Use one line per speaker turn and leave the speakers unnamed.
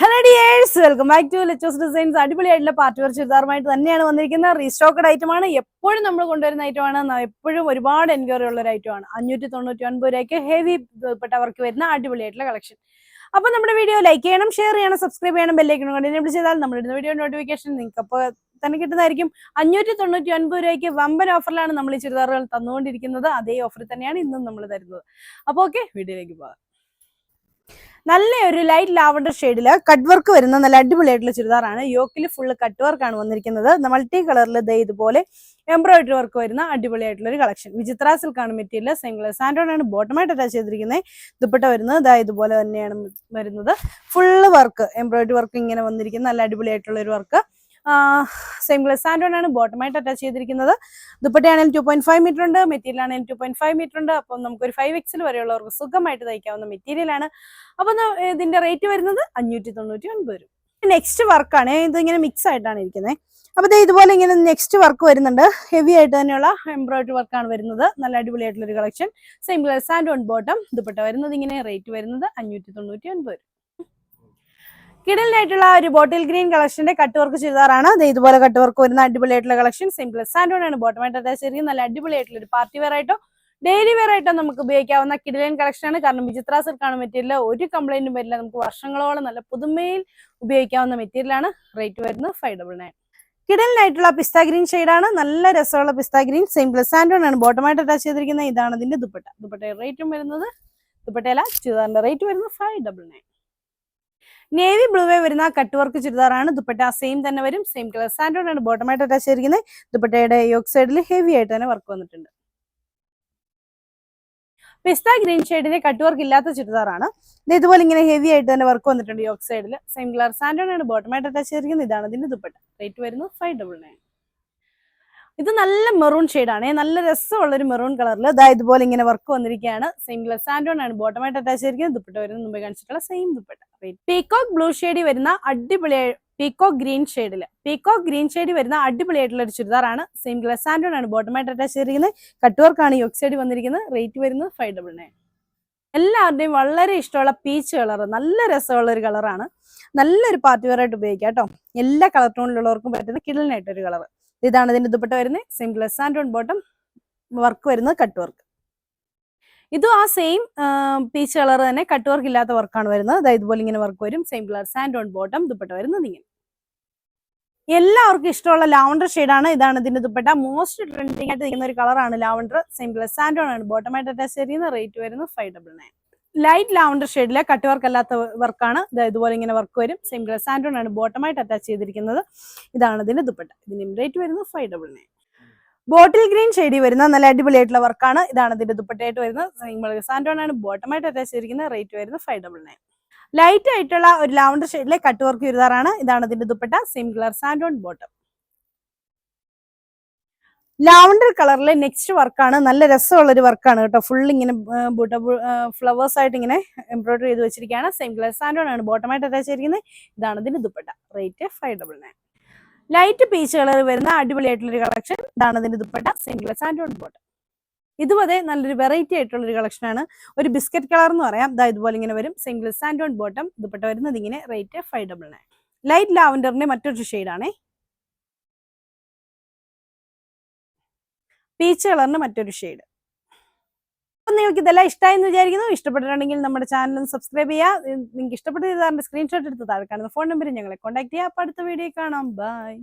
Hello dears welcome back to Lechos designs അടിപൊളിയായിട്ടുള്ള party wear ചുരിദാറുമായിട്ട് തന്നെയാണ് വന്നിരിക്കുന്നത്. റീസ്റ്റോക്കഡ് ഐറ്റമാണ് എപ്പോഴും നമ്മൾ കൊണ്ടുവരുന്ന ഐറ്റമാണ് എപ്പോഴും ഒരുപാട് എൻക്വയറി ഉള്ള ഒരു ഐറ്റമാണ് അഞ്ഞൂറ്റി തൊണ്ണൂറ്റി ഒൻപത് രൂപയ്ക്ക് ഹെവി പെട്ടവർക്ക് വരുന്ന അടിപൊളിയായിട്ടുള്ള കളക്ഷൻ അപ്പോൾ നമ്മുടെ വീഡിയോ ലൈക്ക് ചെയ്യണം ഷെയർ ചെയ്യണം സബ്സ്ക്രൈബ് ചെയ്യണം ബെല്ലൈക്കണം കൊണ്ട് എനേബിൾ ചെയ്താൽ നമ്മുടെ വീഡിയോ നോട്ടിഫിക്കേഷൻ നിങ്ങൾക്ക് അപ്പോൾ തന്നെ കിട്ടുന്നതായിരിക്കും. അഞ്ഞൂറ്റി തൊണ്ണൂറ്റി ഒൻപത് രൂപയ്ക്ക് വമ്പൻ ഓഫറിലാണ് നമ്മൾ ഈ ചുരിദാറുകൾ തന്നുകൊണ്ടിരിക്കുന്നത്. അതേ ഓഫർ തന്നെയാണ് ഇന്നും നമ്മൾ തരുന്നത്. അപ്പോൾ ഓക്കെ വീഡിയോയിലേക്ക് പോകാം. നല്ല ഒരു ലൈറ്റ് ലാവണ്ടർ ഷെയ്ഡിൽ കട്ട് വർക്ക് വരുന്ന നല്ല അടിപൊളിയായിട്ടുള്ള ചുരിദാറാണ്. യോക്കിൽ ഫുള്ള് കട്ട് വർക്കാണ് വന്നിരിക്കുന്നത്. മൾട്ടി കളറിൽ ദേ ഇതുപോലെ എംബ്രോയിഡറി വർക്ക് വരുന്ന അടിപൊളിയായിട്ടുള്ള ഒരു കളക്ഷൻ വിചിത്ര സിൽക്കാണ് മെറ്റീരിയൽ സെയിം കളർ സാൻഡോൺ ആണ് ബോട്ടമായിട്ട് അറ്റാച്ച് ചെയ്തിരിക്കുന്നത് ദുപ്പട്ട വരുന്നത് ഇതാ ഇതുപോലെ തന്നെയാണ് വരുന്നത്. ഫുള്ള് വർക്ക് എംബ്രോയിഡറി വർക്ക് ഇങ്ങനെ വന്നിരിക്കുന്ന നല്ല അടിപൊളിയായിട്ടുള്ള ഒരു വർക്ക് സെയിം ഗ്ലസ് ആണ് ബോട്ടമായിട്ട് അറ്റാച്ച് ചെയ്തിരിക്കുന്നത്. ദുപ്പട്ടയാണെങ്കിൽ ടു പോയിന്റ് ഫൈവ് മീറ്റർ ഉണ്ട് മെറ്റീരിയൽ ആണെങ്കിൽ ടു പോയിന്റ് ഫൈവ് മീറ്റർ ഉണ്ട്. അപ്പം നമുക്കൊരു ഫൈവ് എക്സിൽ വരെയുള്ളവർക്ക് സുഖമായിട്ട് തയ്ക്കാവുന്ന മെറ്റീരിയലാണ് അപ്പൊ ഇതിന്റെ റേറ്റ് വരുന്നത് അഞ്ഞൂറ്റി തൊണ്ണൂറ്റി ഒൻപത് രൂപ നെക്സ്റ്റ് വർക്കാണ് ഇത് ഇങ്ങനെ മിക്സ് ആയിട്ടാണ് ഇരിക്കുന്നത് അപ്പൊ ദേ ഇതുപോലെ ഇങ്ങനെ നെക്സ്റ്റ് വർക്ക് വരുന്നുണ്ട്. ഹെവി ആയിട്ട് തന്നെയുള്ള എംബ്രോയിഡറി വർക്കാണ് വരുന്നത്. നല്ല അടിപൊളി ആയിട്ടുള്ള ഒരു collection same colour santoon bottom dupatta വരുന്നത് ഇങ്ങനെ റേറ്റ് വരുന്നത് അഞ്ഞൂറ്റി തൊണ്ണൂറ്റി ഒൻപത് കിടലിനായിട്ടുള്ള ഒരു ബോട്ടിൽ ഗ്രീൻ കളക്ഷന്റെ കട്ട് വർക്ക് ചുരിദാറാണ്. ദേ ഇതുപോലെ കട്ട് വർക്ക് വരുന്ന അടിപൊളിയായിട്ടുള്ള കളക്ഷൻ സിംപിൾ സാൻഡോൺ ആണ് ബോട്ടമായിട്ട് അറ്റാച്ച് ചെയ്തിരിക്കുന്നത് നല്ല അടിപൊളിയായിട്ടുള്ള ഒരു പാർട്ടി വെയർ ആയിട്ടോ ഡെയിലി വെയർ ആയിട്ടോ നമുക്ക് ഉപയോഗിക്കാവുന്ന കിടലിൻ കളക്ഷൻ ആണ്. കാരണം വിചിത്ര സിൽക്കാണ് മെറ്റീരിയൽ ഒരു കംപ്ലൈന്റും വരില്ല. നമുക്ക് വർഷങ്ങളോളം നല്ല പുതുമയിൽ ഉപയോഗിക്കാവുന്ന മെറ്റീരിയൽ ആണ്. റേറ്റ് വരുന്നത് ഫൈവ് ഡബിൾ നയൻ കിടലിനായിട്ടുള്ള പിസ്ത ഗ്രീൻ ആണ്. നല്ല രസമുള്ള പിസ്ത ഗ്രീൻ സെയിം പ്ലസ് ആണ് ബോട്ടമായിട്ട് അറ്റാച്ച് ചെയ്തിരിക്കുന്ന ഇതാണ് ഇതിന്റെ ദുപ്പട്ട. ദുപ്പട്ടയുടെ റേറ്റും വരുന്നത് ദുപ്പട്ടയല്ല ചുരിദാറിന്റെ റേറ്റ് വരുന്നത് ഫൈവ് ഡബിൾ നയൻ നേവി ബ്ലൂവേ വരുന്ന കട്ട് വർക്ക് ചുരിദാറാണ്. ദുപ്പട്ട സെയിം തന്നെ വരും. സെയിം കളർ സാൻഡോൺ ആണ്. ബോട്ടമായിട്ട് അറ്റാച്ച് ചെയ്തിരിക്കുന്നത്. ദുപ്പട്ടയുടെ യോക്ക് സൈഡിൽ ഹെവി ആയിട്ട് തന്നെ വർക്ക് വന്നിട്ടുണ്ട്. പിസ്ത ഗ്രീൻ ഷെയ്ഡിന്റെ കട്ട് വർക്ക് ഇല്ലാത്ത ചുരിദാറാണ്. ഇത് ഇതുപോലെ ഇങ്ങനെ ഹെവി ആയിട്ട് തന്നെ വർക്ക് വന്നിട്ടുണ്ട് യോക്ക് സൈഡിൽ സെയിം കളർ സാൻഡോൺ ആണ്. ബോട്ടമായിട്ട് അറ്റാച്ച് ചെയ്തിരിക്കുന്നത്. ഇതാണ് ഇതിന്റെ ദുപ്പട്ട. റേറ്റ് വരുന്നത് ഫൈവ് ഡബിൾ നയൻ ഇത് നല്ല മെറൂൺ ആണ് നല്ല രസമുള്ള ഒരു മെറൂൺ കളറിൽ ഇതാ ഇതുപോലെ ഇങ്ങനെ വർക്ക് വന്നിരിക്കുകയാണ്. സെയിം ഗ്ലസ് സാൻഡോൺ ആണ് ബോട്ടമായിട്ട് അറ്റാച്ച് ചെയ്തിരിക്കുന്നത്. ദുപ്പട്ട വരുന്ന മുമ്പ് കാണിച്ചിട്ടുള്ള സെയിം ദുപ്പട്ട. പീകോക്ക് ബ്ലൂ ഷെയ്ഡിൽ വരുന്ന അടിപൊളി പീകോക്ക് ഗ്രീൻ ഷെയ്ഡിൽ പീകോക്ക് ഗ്രീൻ ഷെയ്ഡിൽ വരുന്ന അടിപൊളിയായിട്ടുള്ള ഒരു ചുരിദാറാണ് സെയിം ഗ്ലസ് സാൻഡോൺ ആണ് ബോട്ടമായിട്ട് അറ്റാച്ച് ചെയ്തിരിക്കുന്നത്. കട്ട് വർക്കാണ് യോക്ക് സൈഡ് വന്നിരിക്കുന്നത്. റേറ്റ് വരുന്നത് ഫൈവ് ഡബിൾ നയൻ എല്ലാവരുടെയും വളരെ ഇഷ്ടമുള്ള പീച്ച് കളർ നല്ല രസമുള്ള ഒരു കളറാണ് നല്ലൊരു പാർട്ടി വെയർ ആയിട്ട് ഉപയോഗിക്കാം കേട്ടോ. എല്ലാ കളർ ടോണിലുള്ളവർക്കും പറ്റുന്ന കിടലിനായിട്ടൊരു കളർ ഇതാണ് ഇതിന്റെ ദുപ്പട്ട വരുന്നത്. Same and on bottom work വരുന്നത് കട്ട് വർക്ക് ഇതും ആ സെയിം പീച്ച് കളർ തന്നെ കട്ട് വർക്ക് ഇല്ലാത്ത വർക്കാണ് വരുന്നത്. അതായത് ഇതുപോലെ ഇങ്ങനെ വർക്ക് വരും. Same colour on bottom dupatta വരുന്നത് ഇങ്ങനെ. എല്ലാവർക്കും ഇഷ്ടമുള്ള ലാവണ്ടർ ആണ്. ഇതാണ് ഇതിന്റെ ദുപ്പട്ട മോസ്റ്റ് ട്രെൻഡിങ് ആയിട്ട് നിൽക്കുന്ന ഒരു കളറാണ് ലാവണ്ടർ. സെയിം കളർ ഓൺ ആണ്. ബോട്ടമായിട്ട് അറ്റാച്ച് ചെയ്യുന്ന റേറ്റ് വരുന്നത് five double nine light lavender ഷെയ്ഡിലെ cut work അല്ലാത്ത വർക്കാണ് ഇതുപോലെ ഇങ്ങനെ വർക്ക് വരും. സെയിം കളർ സാൻഡോൺ ആണ് ബോട്ടമായിട്ട് അറ്റാച്ച് ചെയ്തിരിക്കുന്നത്. ഇതാണ് ഇതിന്റെ ദുപ്പട്ട. ഇതിന് റേറ്റ് വരുന്നത് five double nine bottle green ഷെയ്ഡിൽ വരുന്ന നല്ല അടിപൊളിയായിട്ടുള്ള വർക്കാണ് ഇതാണ് ഇതിന്റെ ദുപ്പട്ടയായിട്ട് വരുന്നത്. സെയിം കളർ സാൻഡോൺ ആണ് ബോട്ടമായിട്ട് അറ്റാച്ച് ചെയ്തിരിക്കുന്നത് റേറ്റ് വരുന്നത് ഫൈവ് ഡബിൾ നയൻ ലൈറ്റ് ആയിട്ടുള്ള ഒരു ലാവണ്ടർ ഷെയ്ഡിലെ കട്ട് വർക്ക് ചുരിദാറാണ്. ഇതാണ് ഇതിന്റെ dupatta. Same colour santoon bottom lavender കളറിലെ നെക്സ്റ്റ് വർക്കാണ്. നല്ല രസമുള്ള ഒരു വർക്കാണ് കേട്ടോ. ഫുൾ ഇങ്ങനെ ഫ്ലവേഴ്സ് ആയിട്ട് ഇങ്ങനെ എംബ്രോയിഡറി ചെയ്ത് വെച്ചിരിക്കുകയാണ്. സെയിം കളർ സാൻഡോൺ ആണ് ബോട്ടമായിട്ട് അറ്റാച്ച് ചെയ്തിരിക്കുന്നത്. ഇതാണ് ഇതിന് dupatta. Rate five double nine light peach colour വരുന്ന അടിപൊളിയായിട്ടുള്ള ഒരു കളക്ഷൻ ഇതാണ് ഇതിന് dupatta. Same colour santoon bottom ഇതുപോലെ നല്ലൊരു വെറൈറ്റി ആയിട്ടുള്ള ഒരു കളക്ഷനാണ് ഒരു ബിസ്ക്കറ്റ് കളർ എന്ന് പറയാം. ഇതാ ഇതുപോലെ ഇങ്ങനെ വരും. സിംഗിൾ സാൻഡോൺ ബോട്ടം ദുപ്പട്ട വരുന്നത് ഇങ്ങനെ rate five double nine light ലാവൻഡറിന്റെ മറ്റൊരു ഷെയ്ഡാണേ പീച്ച് കളറിന് മറ്റൊരു ഷെയ്ഡ് അപ്പം നിങ്ങൾക്ക് ഇതെല്ലാം ഇഷ്ടമായി എന്ന് വിചാരിക്കുന്നു. ഇഷ്ടപ്പെട്ടിട്ടുണ്ടെങ്കിൽ നമ്മുടെ ചാനൽ സബ്സ്ക്രൈബ് ചെയ്യുക നിങ്ങൾക്ക് ഇഷ്ടപ്പെട്ട സ്ക്രീൻഷോട്ട് എടുത്ത് താഴെ കാണുന്ന ഫോൺ നമ്പറിൽ ഞങ്ങളെ കോൺടാക്ട് ചെയ്യുക അപ്പോൾ അടുത്ത വീഡിയോ കാണാം. ബൈ